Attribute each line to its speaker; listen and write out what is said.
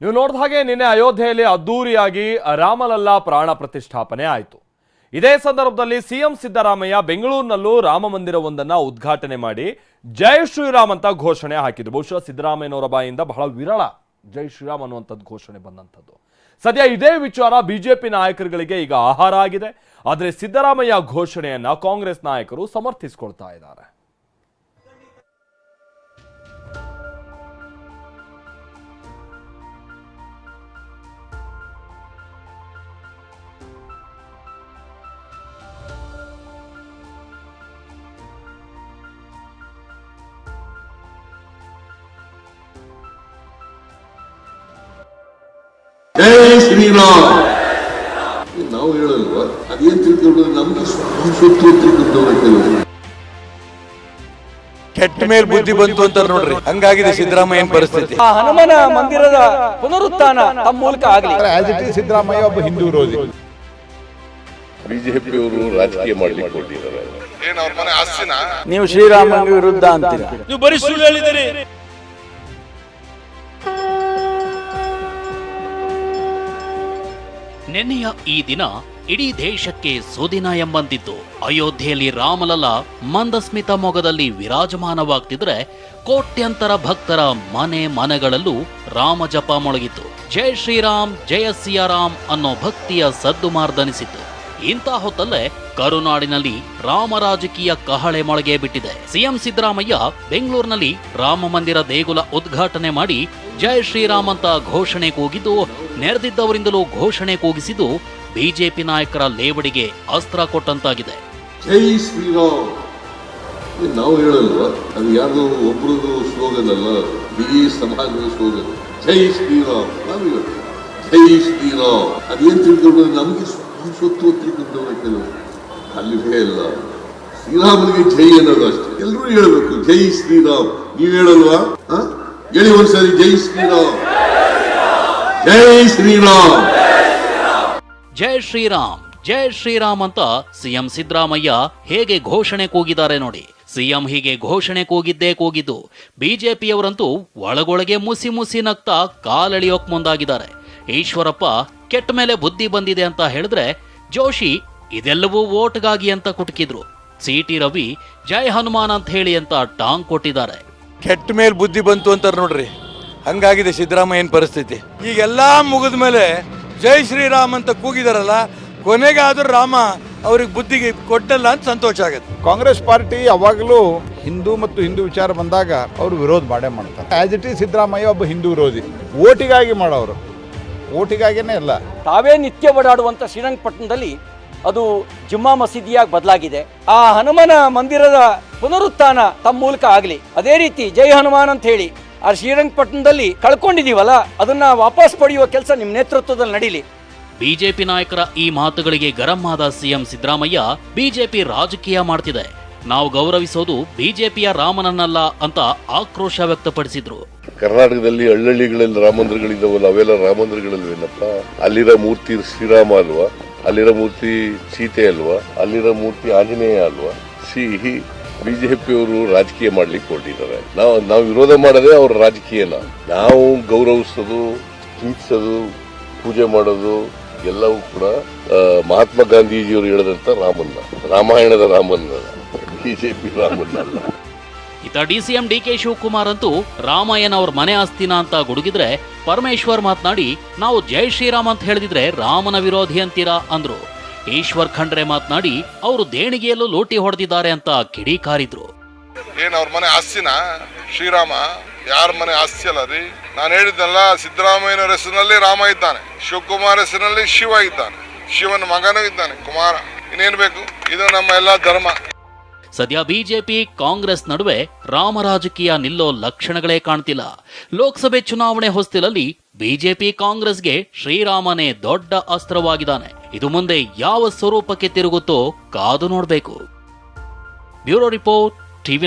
Speaker 1: ನೀವು ನೋಡಿದ ಹಾಗೆ ನಿನ್ನೆ ಅಯೋಧ್ಯೆಯಲ್ಲಿ ಅದ್ದೂರಿಯಾಗಿ ರಾಮಲಲ್ಲಾ ಪ್ರಾಣ ಪ್ರತಿಷ್ಠಾಪನೆ ಆಯಿತು. ಇದೇ ಸಂದರ್ಭದಲ್ಲಿ ಸಿಎಂ ಸಿದ್ದರಾಮಯ್ಯ ಬೆಂಗಳೂರಿನಲ್ಲೂ ರಾಮ ಮಂದಿರವೊಂದನ್ನು ಉದ್ಘಾಟನೆ ಮಾಡಿ ಜೈ ಶ್ರೀರಾಮ್ ಅಂತ ಘೋಷಣೆ ಹಾಕಿದ್ರು. ಬಹುಶಃ ಸಿದ್ದರಾಮಯ್ಯನವರ ಬಾಯಿಂದ ಬಹಳ ವಿರಳ ಜೈ ಶ್ರೀರಾಮ್ ಅನ್ನುವಂಥದ್ದು ಘೋಷಣೆ ಬಂದಂಥದ್ದು. ಸದ್ಯ ಇದೇ ವಿಚಾರ ಬಿಜೆಪಿ ನಾಯಕರುಗಳಿಗೆ ಈಗ ಆಹಾರ ಆಗಿದೆ. ಆದರೆ ಸಿದ್ದರಾಮಯ್ಯ ಘೋಷಣೆಯನ್ನು ಕಾಂಗ್ರೆಸ್ ನಾಯಕರು ಸಮರ್ಥಿಸಿಕೊಳ್ತಾ ಇದ್ದಾರೆ.
Speaker 2: ಶ್ರೀರಾಮ್ ನಾವು ಹೇಳಲ್ವ ಅದೇನ್ ತಿಳ್ಕೊಂಡ್ರೆ ನಮ್ಗೆ ತಿಳ್ಕೊಂಡವ್ರೆ ಕೆಲವರು
Speaker 3: ಕೆಟ್ಟ ಮೇಲ್ ಬುದ್ಧಿ ಬಂತು ಅಂತ ನೋಡ್ರಿ. ಹಂಗಾಗಿದೆ ಸಿದ್ದರಾಮಯ್ಯ ಪರಿಸ್ಥಿತಿ?
Speaker 4: ಆ ಹನುಮನ ಮಂದಿರದ ಪುನರುತ್ಥಾನ ತಮ್ಮ ಮೂಲಕ ಆಗಲಿ.
Speaker 5: ಆಸ್ ಇಟ್ ಈಸ್ ಸಿದ್ದರಾಮಯ್ಯ ಒಬ್ಬ ಹಿಂದೂ ವಿರೋಧಿ.
Speaker 2: ಬಿಜೆಪಿಯವರು ರಾಜಕೀಯ ಮಾಡ್ಲಿಕ್ಕೆ ಕೊಟ್ಟಿದ್ದಾರೆ
Speaker 6: ಏನ್ ಅವ್ರ ಮನೆ ಆಸ್ತಿನ?
Speaker 4: ನೀವು ಶ್ರೀರಾಮ ವಿರುದ್ಧ ಅಂತೀರಾ?
Speaker 7: ನೀವು ಬರೀ ಸುಳ್ಳು ಹೇಳಿದಿರಿ
Speaker 8: ನಿನ್ನೆಯ ಈ ದಿನ ಇಡೀ ದೇಶಕ್ಕೆ ಸುದಿನ ಎಂಬಂತಿತ್ತು ಅಯೋಧ್ಯೆಯಲ್ಲಿ ರಾಮಲಲ್ಲ ಮಂದಸ್ಮಿತ ಮೊಗದಲ್ಲಿ ವಿರಾಜಮಾನವಾಗ್ತಿದ್ರೆ ಕೋಟ್ಯಂತರ ಭಕ್ತರ ಮನೆ ಮನೆಗಳಲ್ಲೂ ರಾಮ ಜಪ ಮೊಳಗಿತ್ತು. ಜಯ ಶ್ರೀರಾಮ್, ಜಯ ಸಿಯಾರಾಮ್ ಅನ್ನೋ ಭಕ್ತಿಯ ಸದ್ದು ಮಾರ್ದನಿಸಿತ್ತು. ಇಂಥ ಹೊತ್ತಲ್ಲೇ ಕರುನಾಡಿನಲ್ಲಿ ರಾಮ ರಾಜಕೀಯ ಕಹಳೆ ಮೊಳಗೆ ಬಿಟ್ಟಿದೆ. ಸಿಎಂ ಸಿದ್ದರಾಮಯ್ಯ ಬೆಂಗಳೂರಿನಲ್ಲಿ ರಾಮ ಮಂದಿರ ದೇಗುಲ ಉದ್ಘಾಟನೆ ಮಾಡಿ ಜೈ ಶ್ರೀರಾಮ್ ಅಂತ ಘೋಷಣೆ ಕೂಗಿದ್ದು, ನೆರೆದಿದ್ದವರಿಂದಲೂ ಘೋಷಣೆ ಕೂಗಿಸಿದ್ದು ಬಿಜೆಪಿ ನಾಯಕರ ಲೇವಡಿಗೆ ಅಸ್ತ್ರ ಕೊಟ್ಟಂತಾಗಿದೆ.
Speaker 2: ಜೈ ಶ್ರೀರಾಮ್. ನಾವು ಹೇಳಲ್ವಾ? ಅದು ಯಾರು ಸ್ಲೋಗನ್ ಅಲ್ಲ ಇಡೀ ಸಮಾಜದ ಸ್ಲೋಗನ್. ಜೈ ಶ್ರೀರಾಮ್. ನಾವು ಜೈ ಶ್ರೀರಾಮ್ ತಿಳ್ಕೊಂಡ್ರೆ? ನಮಗೆ ನಮ್ಗೆ ಸುತ್ತು ತಿಳ್ಕೊಂಡವ್ರೆ ಕೆಲವರು. ಅಲ್ಲಿವೇ ಇಲ್ಲ ಶ್ರೀರಾಮನಿಗೆ ಜೈ ಅನ್ನೋದು ಅಷ್ಟೇ. ಎಲ್ಲರೂ ಹೇಳಬೇಕು, ಜೈ ಶ್ರೀರಾಮ್. ನೀವ್ ಹೇಳಲ್ವಾ? ಹೇಳಿ ಒಂದ್ಸರಿ, ಜೈ ಶ್ರೀರಾಮ್. ಜೈ ಶ್ರೀರಾಮ್.
Speaker 8: ಜೈ ಶ್ರೀರಾಮ್. ಜೈ ಶ್ರೀರಾಮ್ ಅಂತ ಸಿಎಂ ಸಿದ್ದರಾಮಯ್ಯ ಹೇಗೆ ಘೋಷಣೆ ಕೂಗಿದ್ದಾರೆ ನೋಡಿ. ಸಿಎಂ ಹೀಗೆ ಘೋಷಣೆ ಕೂಗಿದ್ದೇ ಕೂಗಿದ್ದು. ಬಿಜೆಪಿಯವರಂತೂ ಒಳಗೊಳಗೆ ಮುಸಿ ಮುಸಿ ನಗ್ತಾ ಕಾಲೆಳೆಯೋಕ್ ಮುಂದಾಗಿದ್ದಾರೆ. ಈಶ್ವರಪ್ಪ ಕೆಟ್ಟ ಮೇಲೆ ಬುದ್ಧಿ ಬಂದಿದೆ ಅಂತ ಹೇಳಿದ್ರೆ ಜೋಶಿ ಇದೆಲ್ಲವೂ ಓಟ್ಗಾಗಿ ಅಂತ ಕುಟುಕಿದ್ರು. ಸಿಟಿ ರವಿ ಜೈ ಹನುಮಾನ್ ಅಂತ ಹೇಳಿ ಅಂತ ಟಾಂಗ್ ಕೊಟ್ಟಿದ್ದಾರೆ.
Speaker 3: ಕೆಟ್ಟ ಮೇಲೆ ಬುದ್ಧಿ ಬಂತು ಅಂತಾರೆ ನೋಡ್ರಿ. ಹಂಗಾಗಿದೆ ಸಿದ್ದರಾಮಯ್ಯನ ಪರಿಸ್ಥಿತಿ? ಈಗೆಲ್ಲ ಮುಗಿದ ಮೇಲೆ ಜೈ ಶ್ರೀರಾಮ್ ಅಂತ ಕೂಗಿದಾರಲ್ಲ ಕೊನೆಗೆ ಆದ್ರೂ ರಾಮ ಅವ್ರಿಗೆ ಬುದ್ಧಿಗೆ ಕೊಟ್ಟಲ್ಲ ಅಂತ ಸಂತೋಷ ಆಗುತ್ತೆ.
Speaker 5: ಕಾಂಗ್ರೆಸ್ ಪಾರ್ಟಿ ಯಾವಾಗಲೂ ಹಿಂದೂ ಮತ್ತು ಹಿಂದೂ ವಿಚಾರ ಬಂದಾಗ ಅವರು ವಿರೋಧ ಮಾಡೇ ಮಾಡ್ತಾರೆ. ಆಸ್ ಇಟ್ ಈಸ್ ಸಿದ್ದರಾಮಯ್ಯ ಒಬ್ಬ ಹಿಂದೂ ವಿರೋಧಿ. ಓಟಿಗಾಗಿ ಮಾಡೋರು. ಓಟಿಗಾಗಿನೇ ಇಲ್ಲ.
Speaker 4: ತಾವೇ ನಿತ್ಯ ಓಡಾಡುವಂಥ ಶ್ರೀರಂಗಪಟ್ಟಣದಲ್ಲಿ ಅದು ಜುಮ್ಮಾ ಮಸೀದಿಯಾಗಿ ಬದಲಾಗಿದೆ. ಆ ಹನುಮನ ಮಂದಿರದ ಪುನರುತ್ಥಾನ ತಮ್ಮ ಮೂಲಕ ಆಗಲಿ. ಅದೇ ರೀತಿ ಜೈ ಹನುಮಾನ್ ಅಂತ ಹೇಳಿ ಆ ಶ್ರೀರಂಗಪಟ್ಟಣದಲ್ಲಿ ಕಳ್ಕೊಂಡಿದ್ದೀವಲ್ಲ ಅದನ್ನ ವಾಪಸ್ ಪಡೆಯುವ ಕೆಲಸ ನಿಮ್ಮ ನೇತೃತ್ವದಲ್ಲಿ ನಡೀಲಿ.
Speaker 8: ಬಿಜೆಪಿ ನಾಯಕರ ಈ ಮಾತುಗಳಿಗೆ ಗರಂ ಆದ ಸಿಎಂ ಸಿದ್ದರಾಮಯ್ಯ ಬಿಜೆಪಿ ರಾಜಕೀಯ ಮಾಡ್ತಿದೆ. ನಾವು ಗೌರವಿಸೋದು ಬಿಜೆಪಿಯ ರಾಮನನ್ನಲ್ಲ ಅಂತ ಆಕ್ರೋಶ ವ್ಯಕ್ತಪಡಿಸಿದ್ರು.
Speaker 2: ಕರ್ನಾಟಕದಲ್ಲಿ ಹಳ್ಳಹಳ್ಳಿಗಳಲ್ಲಿ ರಾಮ ಮಂದಿರಗಳಿದ್ದಾವಲ್ಲ ಅವೆಲ್ಲ ರಾಮ ಮಂದಿರಗಳಲ್ವೇನಪ್ಪ ಅಲ್ಲಿರೋ ಮೂರ್ತಿ ಶ್ರೀರಾಮ ಅಲ್ವಾ? ಅಲ್ಲಿರೋ ಮೂರ್ತಿ ಸೀತೆ ಅಲ್ವಾ? ಅಲ್ಲಿರೋ ಮೂರ್ತಿ ಆಂಜನೇಯ ಅಲ್ವಾ? ಸಿ ಬಿಜೆಪಿಯವರು ರಾಜಕೀಯ ಮಾಡ್ಲಿಕ್ಕೆ ಕೊಟ್ಟಿದ್ದಾರೆ ನಾವು ನಾವು ವಿರೋಧ ಮಾಡೋದೇ ಅವ್ರ ರಾಜಕೀಯನ. ನಾವು ಗೌರವಿಸೋದು ಪ್ರೀತಿಸೋದು ಪೂಜೆ ಮಾಡೋದು, ಎಲ್ಲವೂ ಕೂಡ ಮಹಾತ್ಮ ಗಾಂಧೀಜಿಯವರು ಹೇಳಿದಂತ ರಾಮನ್ನ, ರಾಮಾಯಣದ ರಾಮನ್ನ, ಬಿಜೆಪಿ ರಾಮನ್ನ ಅಲ್ಲ
Speaker 8: ಇತ ಡಿ ಡಿಕೆ ಶಿವಕುಮಾರ್ ಅಂತೂ ರಾಮಾಯಣ ಅವ್ರ ಮನೆ ಆಸ್ತಿನ ಅಂತ ಗುಡುಗಿದ್ರೆ ಪರಮೇಶ್ವರ್ ಮಾತನಾಡಿ, ನಾವು ಜೈ ಶ್ರೀರಾಮ್ ಅಂತ ಹೇಳಿದ್ರೆ ರಾಮನ ವಿರೋಧಿ ಅಂತೀರಾ? ಅಂದ್ರು. ಈಶ್ವರ್ ಖಂಡ್ರೆ ಮಾತನಾಡಿ, ಅವರು ದೇಣಿಗೆಯಲ್ಲೂ ಲೋಟಿ ಹೊಡೆದಿದ್ದಾರೆ ಅಂತ ಕಿಡಿಕಾರಿದ್ರು.
Speaker 6: ಏನ್ ಅವ್ರ ಮನೆ ಆಸ್ತಿನ? ಶ್ರೀರಾಮ, ಯಾರ ಮನೆ ಆಸ್ತಿ ಅಲ್ಲ ರೀ? ನಾನು ಹೇಳಿದ್ದಲ್ಲ ಸಿದ್ದರಾಮಯ್ಯನ ಹೆಸರಿನಲ್ಲಿ ರಾಮ ಇದ್ದಾನೆ, ಶಿವಕುಮಾರ್ ಹೆಸರಿನಲ್ಲಿ ಶಿವ ಇದ್ದಾನೆ, ಶಿವನ ಮಗನೂ ಇದ್ದಾನೆ, ಕುಮಾರ. ಇನ್ನೇನ್ ಬೇಕು? ಇದು ನಮ್ಮ ಎಲ್ಲ ಧರ್ಮ.
Speaker 8: ಸದ್ಯ ಬಿಜೆಪಿ ಕಾಂಗ್ರೆಸ್ ನಡುವೆ ರಾಮರಾಜಕೀಯ ನಿಲ್ಲೋ ಲಕ್ಷಣಗಳೇ ಕಾಣ್ತಿಲ್ಲ. ಲೋಕಸಭೆ ಚುನಾವಣೆ ಹೊಸ್ತಿಲಲ್ಲಿ ಬಿಜೆಪಿ ಕಾಂಗ್ರೆಸ್ಗೆ ಶ್ರೀರಾಮನೇ ದೊಡ್ಡ ಅಸ್ತ್ರವಾಗಿದ್ದಾನೆ. ಇದು ಮುಂದೆ ಯಾವ ಸ್ವರೂಪಕ್ಕೆ ತಿರುಗುತ್ತೋ ಕಾದು ನೋಡಬೇಕು. Bureau report TV